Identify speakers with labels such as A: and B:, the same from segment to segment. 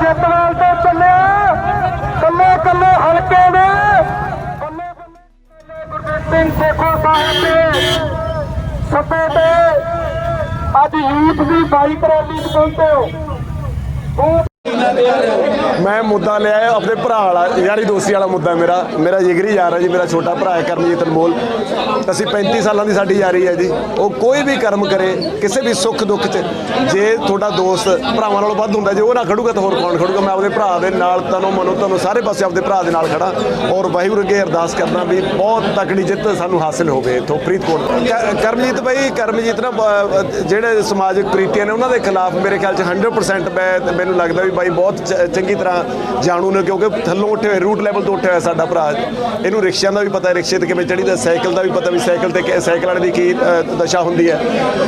A: ਜਿੱਤ ਵਾਲ ਤੇ ਚੱਲਿਆ। ਕੱਲੇ ਕੱਲੇ ਹਲਕੇ ਦੇ। ਕੱਲੇ ਕੱਲੇ ਗੁਰਦੇਵ ਸਿੰਘ ਸੇਖੋ ਸਾਹਿਬ ਦੇ ਸੱਤੇ ਤੇ ਅੱਜ ਯੂਥ ਦੀ ਬਾਈਕ ਰੈਲੀ ਚ ਪਹੁੰਚੇ ਹੋ। ਉਹ
B: ਮੈਂ ਮੁੱਦਾ ਲਿਆ ਆਪਣੇ ਭਰਾ ਵਾਲਾ, ਯਾਰੀ ਦੋਸਤੀ ਵਾਲਾ ਮੁੱਦਾ ਮੇਰਾ। ਮੇਰਾ ਜਿਗਰੀ ਯਾਰ ਹੈ ਜੀ, ਮੇਰਾ ਛੋਟਾ ਭਰਾ ਹੈ ਕਰਮਜੀਤ ਅਨਮੋਲ। ਅਸੀਂ 35 ਸਾਲਾਂ ਦੀ ਸਾਡੀ ਯਾਰੀ ਹੈ ਜੀ। ਉਹ ਕੋਈ ਵੀ ਕਰਮ ਕਰੇ, ਕਿਸੇ ਵੀ ਸੁੱਖ ਦੁੱਖ 'ਚ, ਜੇ ਤੁਹਾਡਾ ਦੋਸਤ ਭਰਾਵਾਂ ਨਾਲੋਂ ਵੱਧ ਹੁੰਦਾ, ਜੇ ਉਹ ਨਾ ਖੜੂਗਾ ਤਾਂ ਹੋਰ ਕੌਣ ਖੜੂਗਾ? ਮੈਂ ਆਪਦੇ ਭਰਾ ਦੇ ਨਾਲ, ਤਨੋਂ ਮਨੋਂ ਤੁਹਾਨੂੰ ਸਾਰੇ ਪਾਸੇ ਆਪਣੇ ਭਰਾ ਦੇ ਨਾਲ ਖੜਾ। ਔਰ ਵਾਹਿਗੁਰੂ ਅੱਗੇ ਅਰਦਾਸ ਕਰਦਾ ਵੀ ਬਹੁਤ ਤਕੜੀ ਜਿੱਤ ਸਾਨੂੰ ਹਾਸਿਲ ਹੋਵੇ ਇੱਥੋਂ ਫਰੀਦਕੋਟ ਕ- ਕਰਮਜੀਤ ਭਾਈ ਕਰਮਜੀਤ ਨਾ ਜਿਹੜੇ ਸਮਾਜਿਕ ਪ੍ਰੀਤੀਆਂ ਨੇ, ਉਹਨਾਂ ਦੇ ਖਿਲਾਫ ਮੇਰੇ ਖਿਆਲ 'ਚ 100% ਮੈਂ, ਮੈਨੂੰ ਲੱਗਦਾ ਵੀ ਬਾਈ ਬਹੁਤ ਚ- ਚੰਗੀ ਤਰ੍ਹਾਂ ਜਾਣੂ ਨੇ, ਕਿਉਂਕਿ ਥੱਲੋਂ ਉੱਠੇ ਹੋਏ ਰੂਟ ਲੈਵਲ ਤੋਂ ਉੱਠਿਆ ਹੋਇਆ ਸਾਡਾ ਭਰਾ। ਇਹਨੂੰ ਰਿਕਸ਼ਿਆਂ ਦਾ ਵੀ ਪਤਾ ਹੈ, ਰਿਕਸ਼ੇ ਤੇ ਕਿਵੇਂ ਚੜੀਦਾ ਸਾਈਕਲ ਦਾ ਵੀ ਪਤਾ ਵੀ ਸਾਈਕਲ ਤੇ ਸਾਈਕਲ ਵਾਲੇ ਦੀ ਕੀ ਦਸ਼ਾ ਹੁੰਦੀ ਹੈ।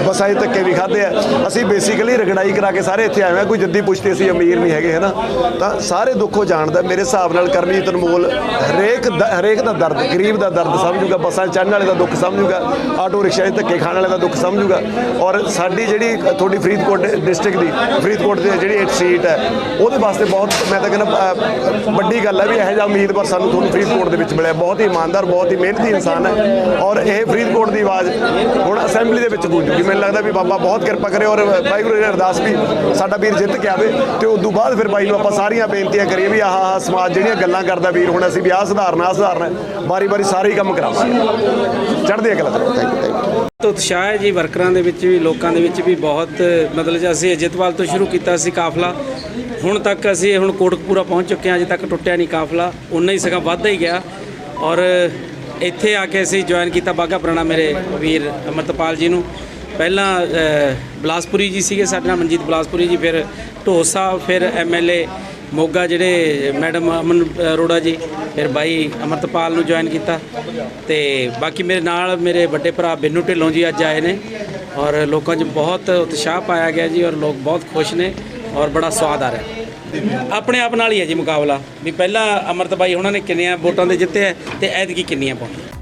B: ਬੱਸਾਂ 'ਚ ਧੱਕੇ ਵੀ ਖਾਦੇ ਆ। ਅਸੀਂ ਬੇਸਿਕਲੀ ਰਗੜਾਈ ਕਰਾ ਕੇ ਸਾਰੇ ਇੱਥੇ ਆਏ ਹਾਂ ਕੋਈ ਜੱਦੀ ਪੁਸ਼ਤੀ ਅਸੀਂ ਅਮੀਰ ਨਹੀਂ ਹੈਗੇ ਹੈ ਨਾ ਤਾਂ ਸਾਰੇ ਦੁੱਖੋਂ ਜਾਣਦਾ, ਮੇਰੇ ਹਿਸਾਬ ਨਾਲ ਕਰਮਜੀਤ ਅਨਮੋਲ ਹਰੇਕ ਦ- ਹਰੇਕ ਦਾ ਦਰਦ, ਗਰੀਬ ਦਾ ਦਰਦ ਸਮਝੂਗਾ, ਬੱਸਾਂ 'ਚ ਚੜ੍ਹਨ ਵਾਲੇ ਦਾ ਦੁੱਖ ਸਮਝੂਗਾ, ਆਟੋ ਰਿਕਸ਼ਾ 'ਚ ਧੱਕੇ ਖਾਣ ਵਾਲੇ ਦਾ ਦੁੱਖ ਸਮਝੂਗਾ। ਔਰ ਸਾਡੀ ਜਿਹੜੀ ਤੁਹਾਡੀ ਫਰੀਦਕੋਟ ਡਿਸਟ੍ਰਿਕਟ ਦੀ, ਫਰੀਦਕੋਟ ਦੀ ਜਿਹੜੀ ਇੱਕ ਸੀਟ ਹੈ, ਉਹਦੇ ਵਾਸਤੇ ਬਹੁਤ ਮੈਂ ਤਾਂ ਕਹਿੰਦਾ ਵੱਡੀ ਗੱਲ ਹੈ ਵੀ ਇਹੋ ਜਿਹਾ ਉਮੀਦਵਾਰ ਸਾਨੂੰ ਤੁਹਾਨੂੰ ਫਰੀਦਕੋਟ ਦੇ ਵਿੱਚ ਮਿਲਿਆ। ਬਹੁਤ ਹੀ ਇਮਾਨਦਾਰ ਬਹੁਤ ਹੀ ਮਿਹਨਤੀ ਇਨਸਾਨ ਹੈ। ਔਰ ਇਹ ਫਰੀਦਕੋਟ ਦੀ ਆਵਾਜ਼ ਹੁਣ ਅਸੈਂਬਲੀ ਦੇ ਵਿੱਚ ਗੂੰਜੂਗੀ ਮੈਨੂੰ ਲੱਗਦਾ ਵੀ ਬਾਬਾ ਬਹੁਤ ਕਿਰਪਾ ਕਰੇ ਔਰ ਵਾਹਿਗੁਰੂ ਜੀ ਅਰਦਾਸ ਵੀ ਸਾਡਾ ਵੀਰ ਜਿੱਤ ਕੇ ਆਵੇ ਤੇ ਉਸ ਤੋਂ ਬਾਅਦ ਫਿਰ ਬਾਈ ਨੂੰ ਆਪਾਂ ਸਾਰੀਆਂ ਬੇਨਤੀਆਂ ਕਰੀਏ ਵੀ ਆਹ ਆਹ ਸਮਾਜ ਜਿਹੜੀਆਂ ਗੱਲਾਂ ਕਰਦਾ ਵੀਰ ਹੁਣ ਅਸੀਂ ਵੀ ਆਹ ਸੁਧਾਰਨਾ ਆਹ ਸੁਧਾਰਨਾ ਬਾਰੀ ਬਾਰੀ ਸਾਰੇ ਹੀ ਕੰਮ ਕਰਾਵਾਂਗੇ। ਚੜ੍ਹਦੀ ਕਲਾ ਥੈਂਕ ਯੂ ਥੈਂਕ ਯੂ
C: ਬਹੁਤ ਉਤਸ਼ਾਹ ਹੈ ਜੀ ਵਰਕਰਾਂ ਦੇ ਵਿੱਚ ਵੀ ਲੋਕਾਂ ਦੇ ਵਿੱਚ ਵੀ ਬਹੁਤ ਮਤਲਬ ਜੇ ਅਸੀਂ ਅਜਿਤਵਾਲ ਤੋਂ ਸ਼ੁਰੂ ਕੀਤਾ ਸੀ ਕਾਫਲਾ। ਹੁਣ ਤੱਕ ਅਸੀਂ ਹੁਣ ਕੋਟਕਪੂਰਾ ਪਹੁੰਚ ਚੁੱਕੇ ਹਾਂ ਅਜੇ ਤੱਕ ਟੁੱਟਿਆ ਨਹੀਂ ਕਾਫਲਾ ਉਨਾ ਹੀ ਸਗੋਂ ਵੱਧਦਾ ਹੀ ਗਿਆ। ਔਰ ਇੱਥੇ ਆ ਕੇ ਅਸੀਂ ਜੁਆਇਨ ਕੀਤਾ ਬਾਗਾ ਪੁਰਾਣਾ ਮੇਰੇ ਵੀਰ ਅਮਰਤਪਾਲ ਜੀ ਨੂੰ। ਪਹਿਲਾਂ ਅ, ਬਲਾਸਪੁਰੀ ਜੀ ਸੀਗੇ ਸਾਡੇ ਨਾਲ ਮਨਜੀਤ ਬਲਾਸਪੁਰੀ ਜੀ ਫਿਰ ਢੋਸਾ ਫਿਰ ਐਮਐਲਏ ਮੋਗਾ ਜਿਹੜੇ ਮੈਡਮ ਅਮਨ ਅਰੋੜਾ ਜੀ ਫਿਰ ਬਾਈ ਅਮਰਤਪਾਲ ਨੂੰ ਜੁਆਇਨ ਕੀਤਾ। ਤੇ ਬਾਕੀ ਮੇਰੇ ਨਾਲ ਮੇਰੇ ਵੱਡੇ ਭਰਾ ਬਿੰਨੂ ਢਿੱਲੋਂ ਜੀ ਅੱਜ ਆਏ ਨੇ। ਔਰ ਲੋਕਾਂ 'ਚ ਬਹੁਤ ਉਤਸ਼ਾਹ ਪਾਇਆ ਗਿਆ ਜੀ ਔਰ ਲੋਕ ਬਹੁਤ ਖੁਸ਼ ਨੇ ਔਰ ਬੜਾ ਸਵਾਦ ਆ ਰਿਹਾ। ਆਪਣੇ ਆਪ ਨਾਲ ਹੀ ਹੈ ਜੀ ਮੁਕਾਬਲਾ। ਵੀ ਪਹਿਲਾਂ ਅਮਰਤ ਬਾਈ ਉਹਨਾਂ ਨੇ ਕਿੰਨੀਆਂ ਵੋਟਾਂ ਦੇ ਜਿੱਤੇ ਹੈ ਤੇ ਐਤਕੀ ਕਿੰਨੀਆਂ ਪਾਉਣੀਆਂ।